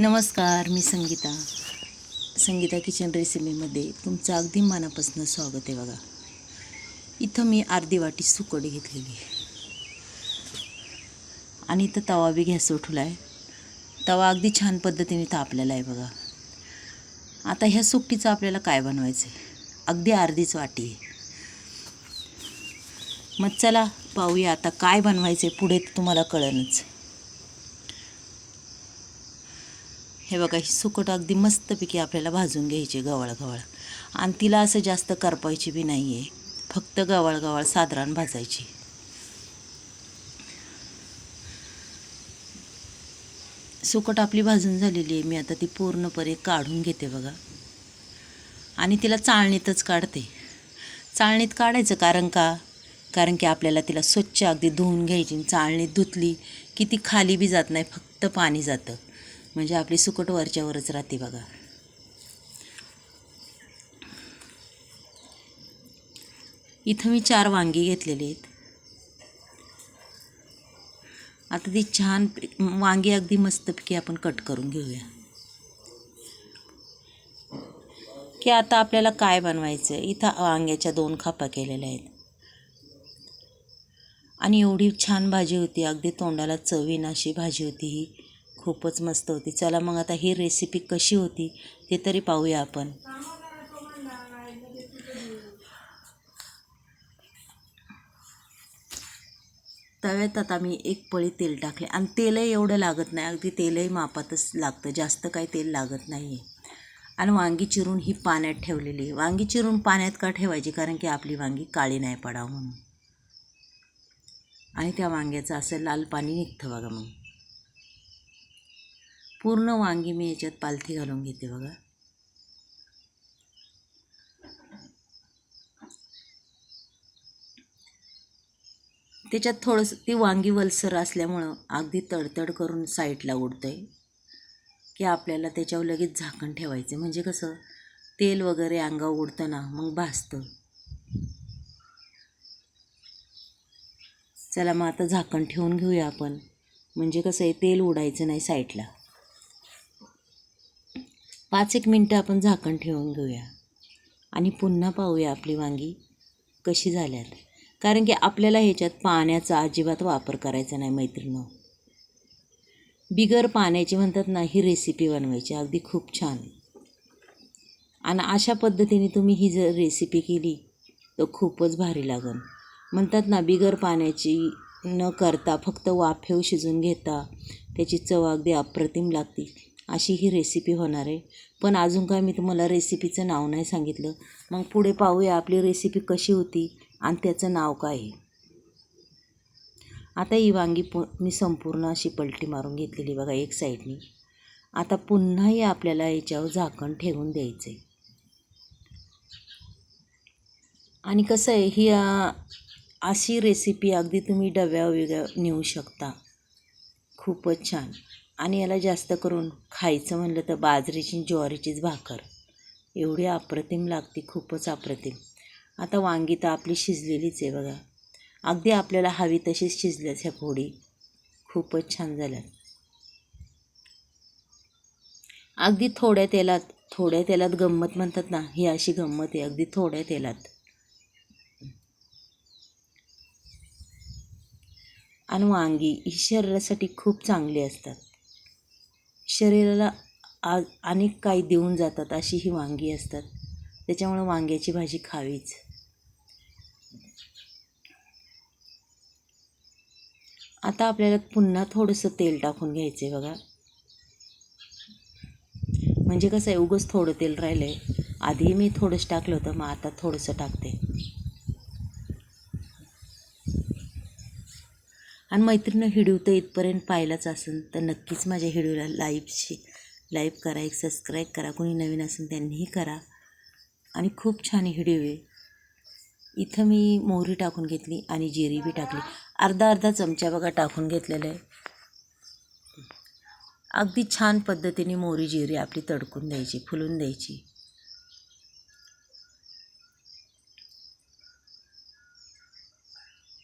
नमस्कार मी संगीता. संगीता किचन रेसिपीमध्ये तुमचं अगदी मनापासून स्वागत आहे बघा. इथं मी अर्धी वाटी सुकडी घेतलेली आहे. आणि इथं तवा बी गॅस उठवला आहे. तवा अगदी छान पद्धतीने तापलेला आहे बघा. आता ह्या सुकटीचं आपल्याला काय बनवायचं आहे? अगदी अर्धीच वाटी आहे. मग चला पाहूया आता काय बनवायचं आहे पुढे तुम्हाला कळणच हे बघा ही सुकट अगदी मस्तपैकी आपल्याला भाजून घ्यायची गवाळ गवाळ आणि तिला असं जास्त करपायची बी नाही आहे फक्त गवाळ गवाळ साधारण भाजायची. सुकट आपली भाजून झालेली आहे. मी आता ती पूर्णपणे काढून घेते बघा. आणि तिला चाळणीतच काढते. चाळणीत काढायचं कारण का? कारण की आपल्याला तिला स्वच्छ अगदी धुवून घ्यायची. चाळणीत धुतली की ती खाली बी जात नाही फक्त पाणी जातं. म्हणजे आपली सुकट वरच्यावरच राहते बघा. इथं मी चार वांगी घेतलेली आहेत. आता ती छान वांगी अगदी मस्तपैकी आपण कट करून घेऊया. की आता आपल्याला काय बनवायचं इथं वांग्याच्या दोन खापा केलेल्या आहेत. आणि एवढी छान भाजी होती. अगदी तोंडाला चवीन अशी भाजी होती ही. खूपच मस्त होती. चला मग आता ही रेसिपी कशी होती ते तरी पाहूया आपण. तव्यात आता मी एक पळी तेल टाकले. आणि तेलही एवढं लागत नाही. अगदी तेलही मापातच लागतं. जास्त काही तेल लागत नाही आहे आणि वांगी चिरून ही पाण्यात ठेवलेली आहे. वांगी चिरून पाण्यात का ठेवायची? कारण की आपली वांगी काळी नाही पडावं म्हणून. आणि त्या वांग्याचं असं लाल पाणी निघतं बघा मग. पूर्ण वांगी मी याच्यात पालथी घालून घेते बघा. त्याच्यात थोडंसं ती वांगी वलसर असल्यामुळं अगदी तडतड करून साईडला उडतं आहे की आपल्याला त्याच्यावर लगेच झाकण ठेवायचं म्हणजे कसं तेल वगैरे अंगावर उडतं ना मग भाजतं. चला मग आता झाकण ठेवून घेऊया आपण. म्हणजे कसं आहे तेल उडायचं नाही साईडला. पाच एक मिनटं आपण झाकण ठेवून घेऊया. आणि पुन्हा पाहूया आपली वांगी कशी झाल्यात. कारण की आपल्याला ह्याच्यात पाण्याचा अजिबात वापर करायचा नाही मैत्रिणी बिगर पाण्याची म्हणतात ना ही रेसिपी बनवायची. अगदी खूप छान. आणि अशा पद्धतीने तुम्ही ही जर रेसिपी केली तर खूपच भारी लागन. म्हणतात ना बिगर पाण्याची न करता फक्त वाफेव शिजून घेता त्याची चव अगदी अप्रतिम लागते. अशी ही रेसिपी होणार आहे. पण अजून काय मी तुम्हाला रेसिपीचं नाव नाही सांगितलं. मग पुढे पाहूया आपली रेसिपी कशी होती आणि त्याचं नाव काय आहे. आता ही वांगी पु मी संपूर्ण अशी पलटी मारून घेतलेली बघा एक साईडनी आता पुन्हाही आपल्याला याच्यावर झाकण ठेवून द्यायचं आहे आणि कसं आहे ही अशी रेसिपी अगदी तुम्ही डब्या वेगळ्या नेऊ शकता. खूपच छान. आणि याला जास्त करून खायचं म्हणलं तर बाजरीची ज्वारीचीच भाकर. एवढी अप्रतिम लागते खूपच अप्रतिम. आता वांगी तर आपली शिजलेलीच आहे बघा. अगदी आपल्याला हवी तशीच शिजल्याच ह्या फोडी. खूपच छान झाल्या अगदी थोड्या तेलात थोड्या तेलात गंमत म्हणतात ना ही अशी गंमत आहे. अगदी थोड्या तेलात. आणि वांगी ही शरीरासाठी खूप चांगली असतात. शरीराला आ अनेक काही देऊन जातात अशी ही वांगी असतात. त्याच्यामुळं वांग्याची भाजी खावीच. आता आपल्याला पुन्हा थोडंसं तेल टाकून घ्यायचं आहे बघा. म्हणजे कसं आहे उगंच थोडं तेल राहिलं आहे आधी मी थोडंसं टाकलं होतं मग आता थोडंसं टाकते. आणि मैत्रिणी व्हिडिओ तर इथपर्यंत पाहिलाच असेल तर नक्कीच माझ्या व्हिडिओला लाईव्हशी लाईव्ह करा एक सबस्क्राईब करा कोणी नवीन असेल त्यांनीही करा. आणि खूप छान हिडिओ आहे इथं मी मोहरी टाकून घेतली आणि जिरी बी टाकली. अर्धा अर्धा चमचा बघा टाकून घेतलेलं आहे. अगदी छान पद्धतीने मोहरी जिरी आपली तडकून द्यायची फुलून द्यायची.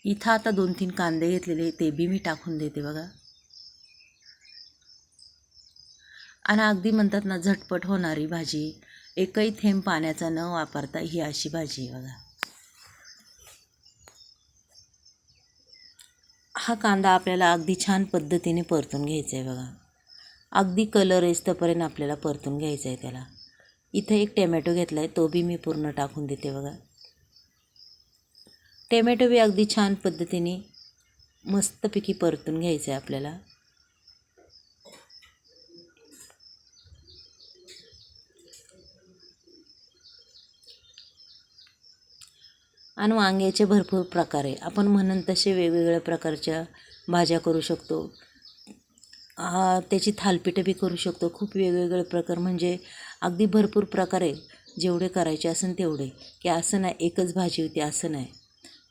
इथं आता दोन तीन कांदे घेतलेले ते बी मी टाकून देते बघा. आणि अगदी म्हणतात ना झटपट होणारी भाजी एकही थेंब पाण्याचा न वापरता ही अशी भाजी आहे बघा. हा कांदा आपल्याला अगदी छान पद्धतीने परतून घ्यायचा आहे बघा. अगदी कलर येस्तपर्यंत आपल्याला परतून घ्यायचा आहे त्याला. इथं एक टॅमॅटो घेतला आहे तो बी मी पूर्ण टाकून देते बघा. टॅमॅटो बी अगदी छान पद्धतीने मस्तपैकी परतून घ्यायचं आहे आपल्याला. आणि वांग्याचे भरपूर प्रकार आहे. आपण म्हणून तसे वेगवेगळ्या प्रकारच्या भाज्या करू शकतो. त्याची थालपीठं बी करू शकतो. खूप वेगवेगळे प्रकार म्हणजे अगदी भरपूर प्रकार आहे. जेवढे करायचे असेल तेवढे. की असं नाही एकच भाजी होती असं नाही.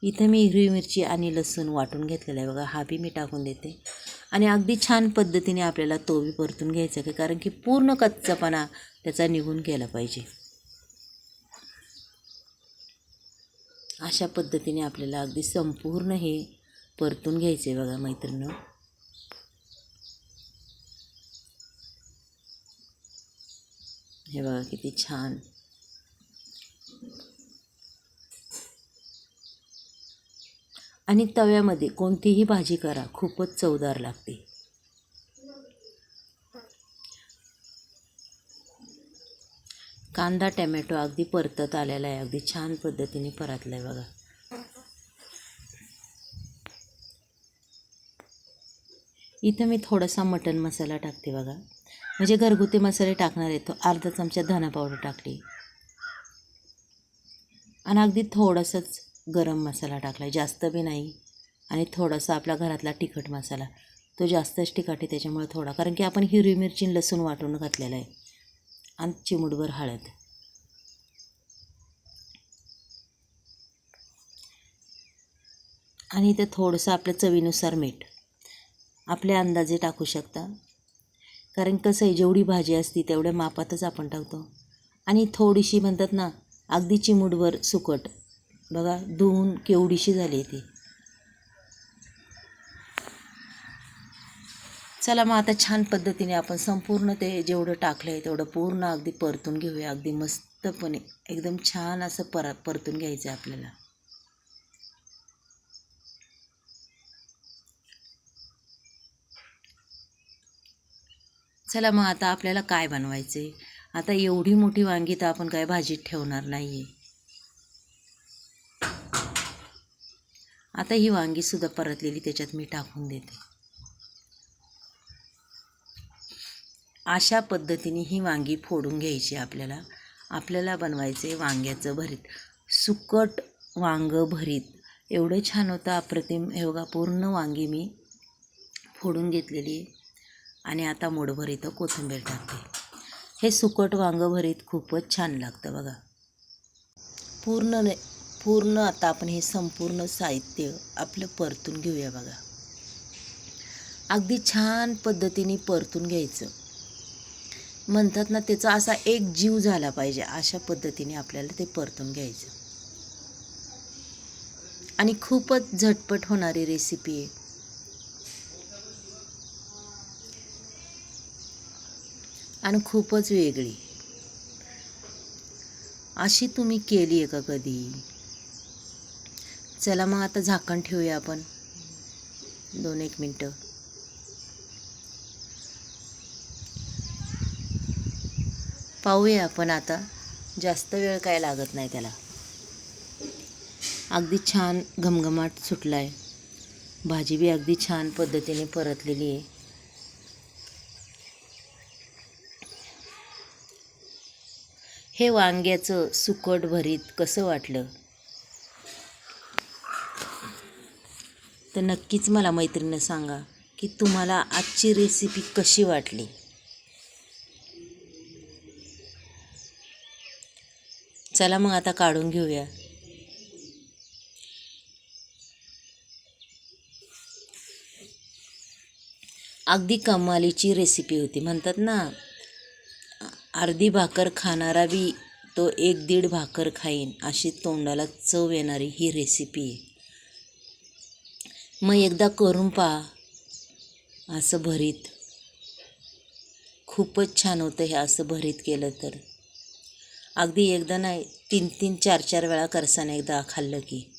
इथं मी हिरवी मिरची आणि लसूण वाटून घेतलेला आहे. बघा हा बी मी टाकून देते. आणि अगदी छान पद्धतीने आपल्याला तो बी परतून घ्यायचा आहे कारण की पूर्ण कच्चापणा त्याचा निघून गेला पाहिजे. अशा पद्धतीने आपल्याला अगदी संपूर्ण हे परतून घ्यायचे आहे बघा मैत्रिणी हे बघा किती छान आणि तव्यामध्ये कोणतीही भाजी करा खूपच चवदार लागते. कांदा टॅमॅटो अगदी परतत आलेला आहे. अगदी छान पद्धतीने परतला आहे बघा. इथं मी थोडासा मटन मसाला टाकते बघा. म्हणजे घरगुती मसाले टाकणार आहे तो. अर्धा चमचा धना पावडर टाकली. आणि अगदी थोडंसंच गरम मसाला टाकला आहे जास्त बी नाही. आणि थोडासा आपला घरातला तिखट मसाला तो जास्तच तिखट आहे त्याच्यामुळे थोडा. कारण की आपण हिरवी मिरची लसूण वाटून घातलेला आहे. आणि चिमुटभर हळद. आणि इथं थोडंसं आपल्या चवीनुसार मीठ. आपल्या अंदाजे टाकू शकता. कारण कसं आहे जेवढी भाजी असती तेवढ्या मापातच आपण टाकतो. आणि थोडीशी म्हणतात ना अगदी चिमूटभर सुकट. बघा धुवून केवढीशी झाली ती. चला मग आता छान पद्धतीने आपण संपूर्ण ते जेवढं टाकलं आहे तेवढं पूर्ण अगदी परतून घेऊया. अगदी मस्तपणे एकदम छान असं पर परतून घ्यायचं आहे आपल्याला. चला मग आता आपल्याला काय बनवायचं आहे आता एवढी मोठी वांगी तर आपण काय भाजीत ठेवणार नाही आहे आता ही वांगीसुद्धा परतलेली त्याच्यात मी टाकून देते. अशा पद्धतीने ही वांगी फोडून घ्यायची आपल्याला. आपल्याला बनवायचे वांग्याचं भरीत. सुकट वांगं भरीत. एवढं छान होतं अप्रतिम. हे बघा पूर्ण वांगी मी फोडून घेतलेली आणि आता मोडभर इथं कोथिंबीर टाकते. हे सुकट वांगं भरीत खूपच छान लागतं बघा. पूर्ण पूर्ण आता आपण हे संपूर्ण साहित्य आपलं परतून घेऊया बघा. अगदी छान पद्धतीने परतून घ्यायचं. म्हणतात ना त्याचा असा एक जीव झाला पाहिजे अशा पद्धतीने आपल्याला ते परतून घ्यायचं. आणि खूपच झटपट होणारी रेसिपी आहे. आणि खूपच वेगळी. अशी तुम्ही केली आहे का कधी? चला मग आता झाकण ठेवूया आपण. दोन एक मिनटं. पाहूया आपण आता. जास्त वेळ काय लागत नाही त्याला. अगदी छान घमघमाट सुटला आहे भाजी बी अगदी छान पद्धतीने परतलेली आहे. हे वांग्याचं सुकट भरीत कसं वाटलं? तर नक्कीच मला मैत्रिणीनं सांगा की तुम्हाला आजची रेसिपी कशी वाटली? चला मग आता काढून घेऊया. अगदी कमालीची रेसिपी होती. म्हणतात ना अर्धी भाकर खाणारा बी तो एक दीड भाकर खाईन अशी तोंडाला चव येणारी ही रेसिपी आहे. मग एकदा करून पहा. असं भरीत. खूपच छान होतं हे असं भरीत केलं तर. अगदी एकदा नाही तीन तीन चार चार वेळा करसान एकदा खाल्लं की.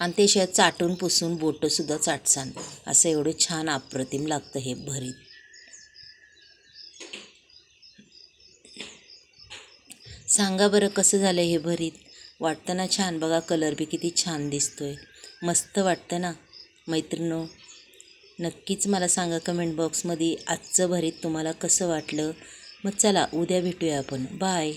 आणि ते शिवाय चाटून पुसून बोटंसुद्धा चाटसान. असं एवढं छान अप्रतिम लागतं हे भरीत. सांगा बरं कसं झालं हे भरीत? वाटतं ना छान बघा कलर बी किती छान दिसतोय. मस्त वाटतं ना. मैत्रिणो नक्कीच मला सांगा कमेंट बॉक्समध्ये आजचं भरीत तुम्हाला कसं वाटलं? मग चला उद्या भेटूया आपण. बाय